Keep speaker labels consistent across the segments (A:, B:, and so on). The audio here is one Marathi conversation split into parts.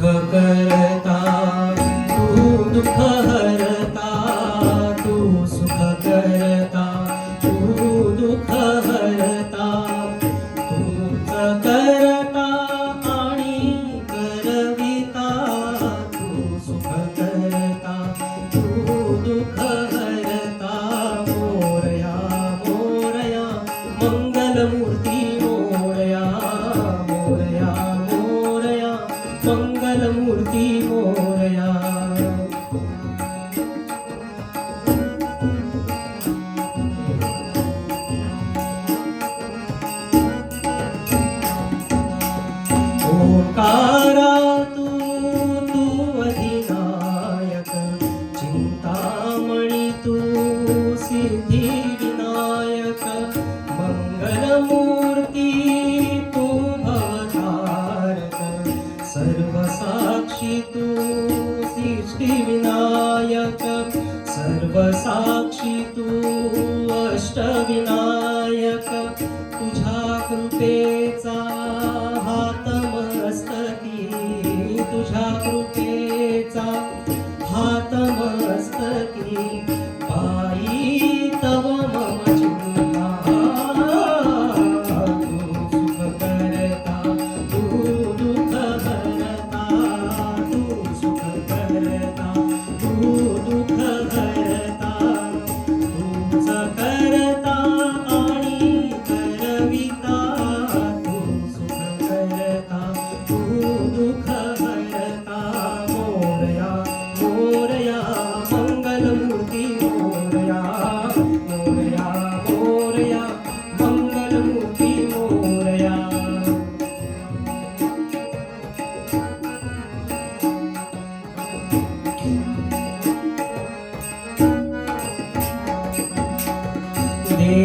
A: दुख करता तू दुःख हरता तू सुख करता तू दुख हरता तूच करता आणि करविता तू सुख करता तू दुख हरता मोरया मोरया मंग ओंकारा तू तू अधिनायक चिंतामणी तू सिद्धिविनायक मंगलमूर्ती तू भवतारक सर्वसाक्षी तू सृष्टिविनायक सर्वसाक्षी तू अष्टविनायक तुझ्या कृपेचा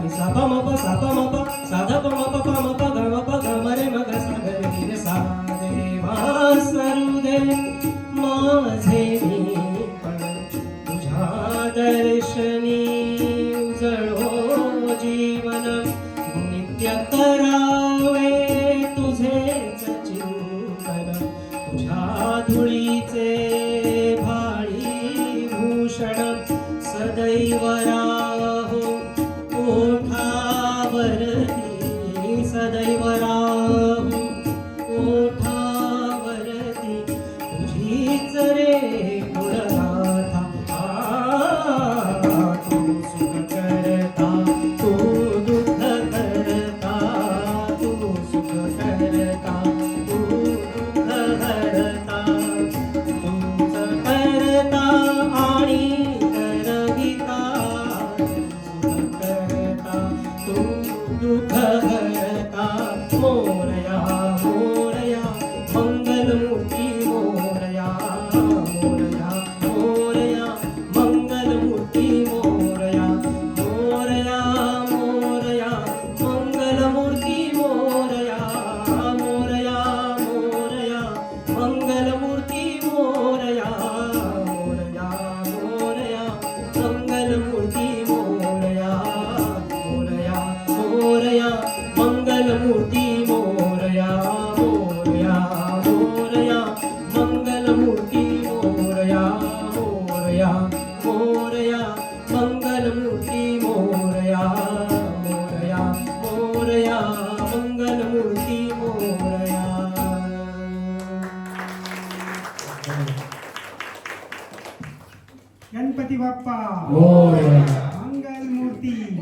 A: सारे सारे सारे सा प म प सा प म प सा ध प म प प म प ग म प ग म रे म ग सा ग रे रे सा देवा सरू दे.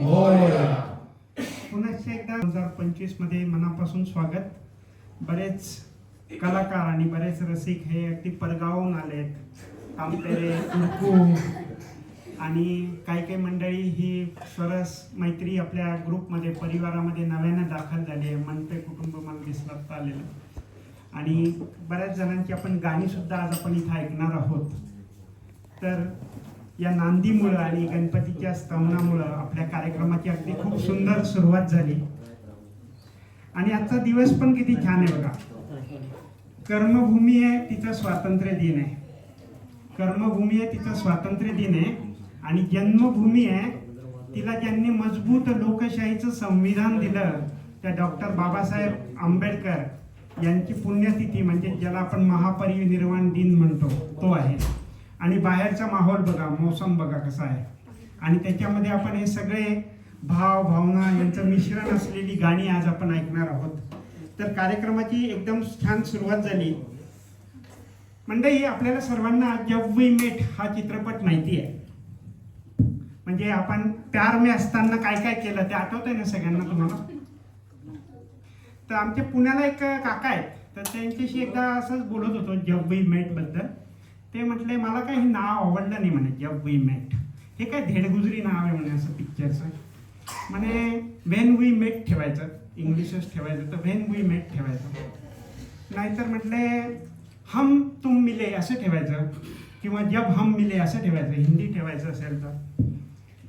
B: पुन्हा एकदा दोन हजार पंचवीसमध्ये मनापासून स्वागत. बरेच कलाकार आणि बरेच रसिक हे अगदी परगावून आलेत. तामतेरे उडकू आणि काही काही मंडळी ही सरस मैत्री आपल्या ग्रुपमध्ये परिवारामध्ये नव्यानं दाखल झाली आहे. मनपे कुटुंब मला दिसलात आलेलं. आणि बऱ्याच जणांची आपण गाणीसुद्धा आज आपण इथं ऐकणार आहोत. तर या नांदीमुळं आणि गणपतीच्या स्तवनामुळं आपल्या कार्यक्रम कार्यक्रमाची अगदी खूप सुंदर सुरुवात झाली. आणि आजचा दिवस पण किती छान आहे बघा. कर्मभूमी आहे तिचं स्वातंत्र्य दिन आहे. कर्मभूमी आहे तिचं स्वातंत्र्य दिन आहे. आणि जन्मभूमी आहे तिला ज्यांनी मजबूत लोकशाहीचं संविधान दिलं त्या डॉक्टर बाबासाहेब आंबेडकर यांची पुण्यतिथी म्हणजे ज्याला आपण महापरिनिर्वाण दिन म्हणतो तो आहे. आणि बाहेरचा माहोल बघा मौसम बघा कसा आहे. आणि त्याच्यामध्ये आपण हे सगळे भाव भावना यांचं मिश्रण असलेली गाणी आज आपण ऐकणार आहोत. तर कार्यक्रमाची एकदम छान सुरुवात झाली. मंडळी आपल्याला सर्वांना जब वी मेट हा चित्रपट माहिती आहे. म्हणजे आपण प्यार में असताना काय काय केलं ते आठवतंय ना सगळ्यांना तुम्हाला? तर आमच्या पुण्याला एक काका आहेत. तर त्यांच्याशी एकदा असंच बोलत होतो जब वी मेटबद्दल. ते म्हटले मला काही नाव आवडलं नाही म्हणे जब वी मेट. हे काय धेडगुजरी नाव आहे म्हणे असं पिक्चरचं म्हणे व्हेन वी मेट ठेवायचं इंग्लिशच ठेवायचं तर व्हेन वी मेट ठेवायचं. नाहीतर म्हटले हम तुम मिले असं ठेवायचं किंवा जब हम मिले असं ठेवायचं हिंदी ठेवायचं असेल तर.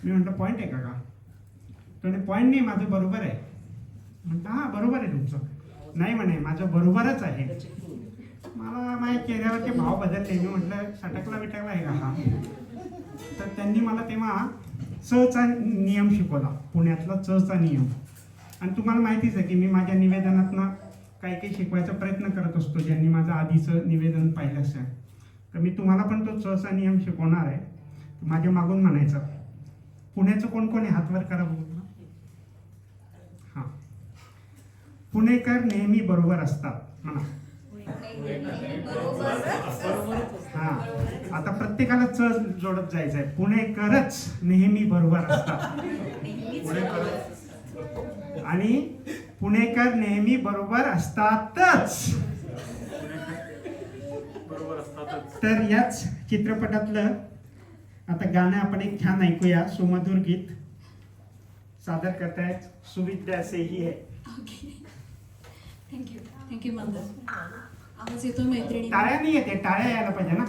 B: मी म्हटलं पॉईंट आहे का का? पॉईंट नाही माझं बरोबर आहे. म्हटलं हां बरोबर आहे तुमचं. नाही म्हणे माझं बरोबरच आहे. मला माझ्या चेहऱ्यावरचे भाव बदलले. मी म्हटलं सटकला बिटकला आहे का हा? तर त्यांनी मला तेव्हा चचा नियम शिकवला. पुण्यातला चचा नियम. आणि तुम्हाला माहितीच आहे की मी माझ्या निवेदनातनं काही काही शिकवायचा प्रयत्न करत असतो ज्यांनी माझं आधीचं निवेदन पाहिलं असेल. तर मी तुम्हाला पण तो चचा नियम शिकवणार आहे. माझ्या मागून म्हणायचं पुण्याचं कोण कोण आहे? हातवर करा बघू. हां. पुणेकर नेहमी बरोबर असतात. म्हणा. हा. आता प्रत्येकाला च जोडत जायचं आहे पुणेकरच नेहमी बरोबर असतात. आणि पुणेकर नेहमी बरोबर असतातच. तर याच चित्रपटातलं आता गाणं आपण एक छान ऐकूया सुमधुर गीत. सादर करतायत सुविद्या से ही आहे
C: थँक्यू थँक्यू मंदर आवाज येतोय मैत्रिणी
B: टाळ्या नाही येते टाळ्या यायला पाहिजे ना.